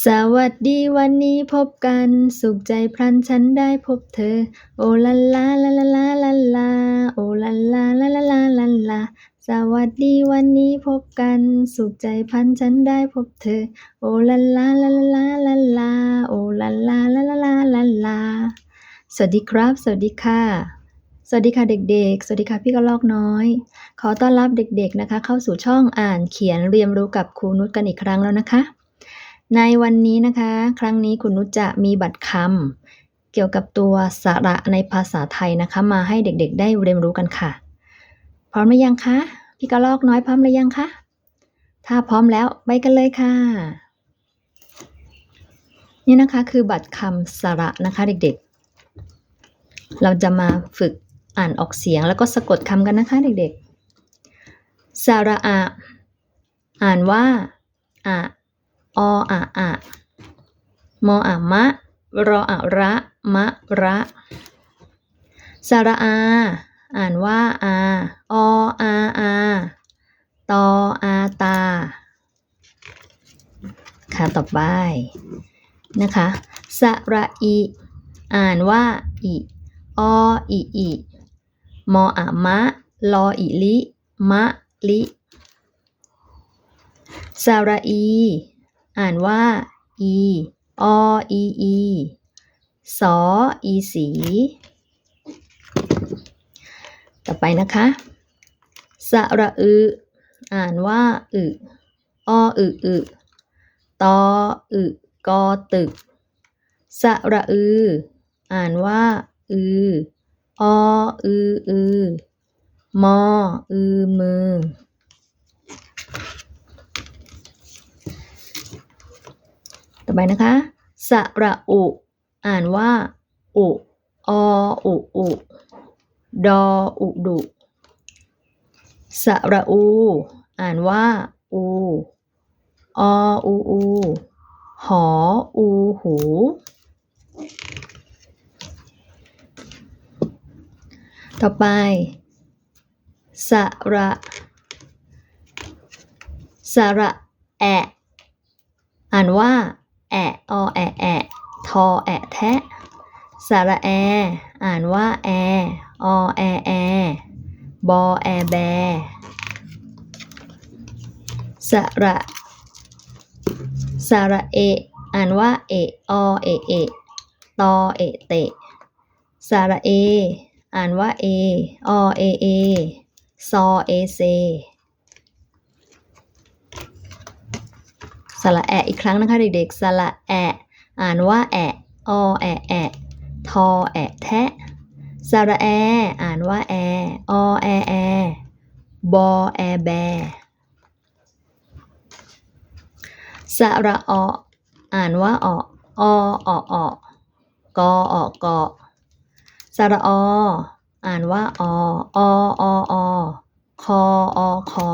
สวัสดีวันนี้พบกัน สุขใจพลันฉันได้พบเธอ โอลาลาลาลาลาลาลาโอลาลาลาลาลาลาลาสวัสดีวันนี้พบกัน สุขใจพลันฉันได้พบเธอ โอลาลาลาลาลาลาลาโอลาลาลาลาลาลาลาสวัสดีครับ สวัสดีค่ะ สวัสดีค่ะเด็กๆ สวัสดีค่ะพี่กระลอกน้อย ขอต้อนรับเด็กๆนะคะ เข้าสู่ช่องอ่านเขียนเรียนรู้กับครูนุชกันอีกครั้งแล้วนะคะ ในวันนี้นะคะ ครั้งนี้คุณนุชจะมีบัตรคำเกี่ยวกับตัวสระในภาษาไทยนะคะ มาให้เด็กๆ ได้เรียนรู้กันค่ะ พร้อมหรือยังคะ พี่กระลอกน้อยพร้อมหรือยังคะ ถ้าพร้อมแล้วไปกันเลยค่ะ นี่นะคะคือบัตรคำสระนะคะเด็กๆ เราจะมาฝึกอ่านออกเสียงแล้วก็สะกดคำกันนะคะเด็กๆ สระอะ อ่านว่าอะ ออะอะมออะมะ รออะระ มะระสระอา อ่านว่าอาออาอาตออาตา ค่ะ ต่อไป นะคะสระอี อ่านว่าอิออิอิมออะมะ ลออิลิ มะลิสระอี อ่านว่า อีออีอีสออีสี ต่อไปนะคะ สระอึอ่านว่า อึออึอึตออึกอตึก สระอือ อ่านว่า อือออืออือมออือมือ อไปนะคะ สระอุ อ่านว่า อุ ออุอุดออุดุ สระอู อ่านว่า อู ออูอู หออูหู ต่อไป สระ สระ แอะ อ่านว่า แอะอแอะแอะทอแอะแทะสระแอ อ่านว่าแออแอแอบอแอแบสระสระเอ อ่านว่าเออเอเอตอเอเตสระเอ อ่านว่าเออเอเอซอเอเซ สระแอะอีกครั้งนะคะเด็กๆ สระแอะ อ่านว่าแอะอแอะแอะทอแอะแทะสระแอ อ่านว่าแออแอแอบอแอแบสระออ่านว่าออออออกออกอสระออ่านว่าอออออคออคอ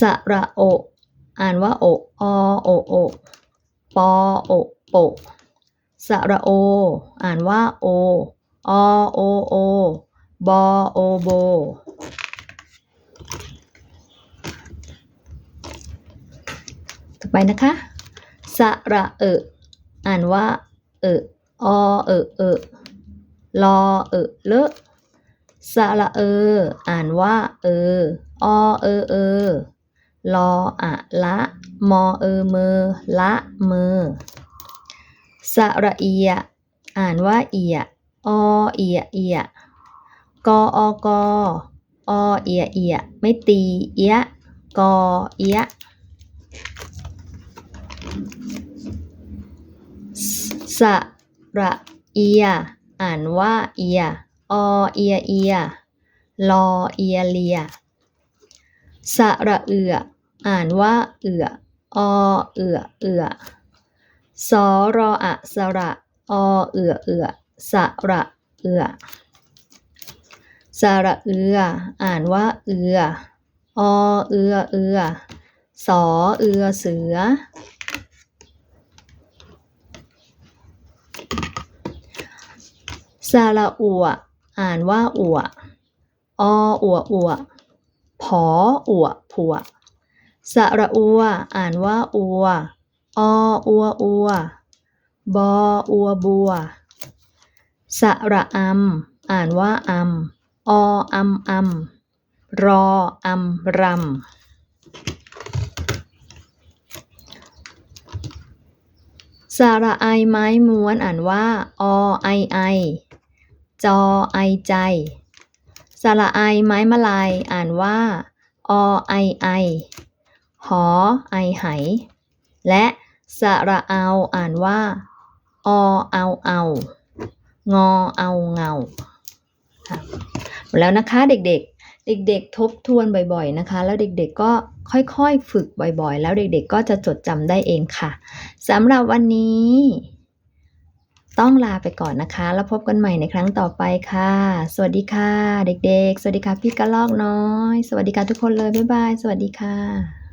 สระโอ อ่านว่าโออโอโอปอโอโปสระโอ อ่านว่าโออโอโอบอโอโบต่อไปนะคะสระเอออ่านว่าเอออเออเออลอเออเลอะสระเออ อ่านว่า เอออเออเออ ลออะละ มอเออมอ ละมอ สระเอีย อ่านว่าเอีย อเอียเอียกออกออเอียเอียไม่ตีเอียกอเอียสระเอีย อ่านว่าเอีย อเอียเอียลอเอียเลียสระเอือ อ่านว่าเอืออเอือเอือสอรออะสระอเอือเอือสระเอือสระเอือ อ่านว่าเอืออเอือเอือสอเอือเสือสระอัวอ่านว่าอัวออัวอัวผออัวผัว สระอัว อ่านว่าอัว ออัวอัว บออัวบัว สระอำอ่านว่าอำออำอำรออำรำสระไอไม้ม้วนอ่านว่า อไอไอ จอไอใจ สระไอไม้มาลายอ่านว่า อไอไอ หอไอไหและสระเอาอ่านว่า อเอาเอา งอเอาเงาแล้วนะคะเด็กๆ เด็กๆ ทบทวนบ่อยๆนะคะ แล้วเด็กๆก็ค่อยๆ ฝึกบ่อยๆ แล้วเด็กๆ ก็จะจดจำได้เองค่ะสำหรับวันนี้ ต้องลาไปก่อนนะคะ แล้วพบกันใหม่ในครั้งต่อไปค่ะ สวัสดีค่ะ เด็กๆ สวัสดีค่ะพี่กระลอกน้อย สวัสดีค่ะทุกคนเลยบ๊ายบาย สวัสดีค่ะ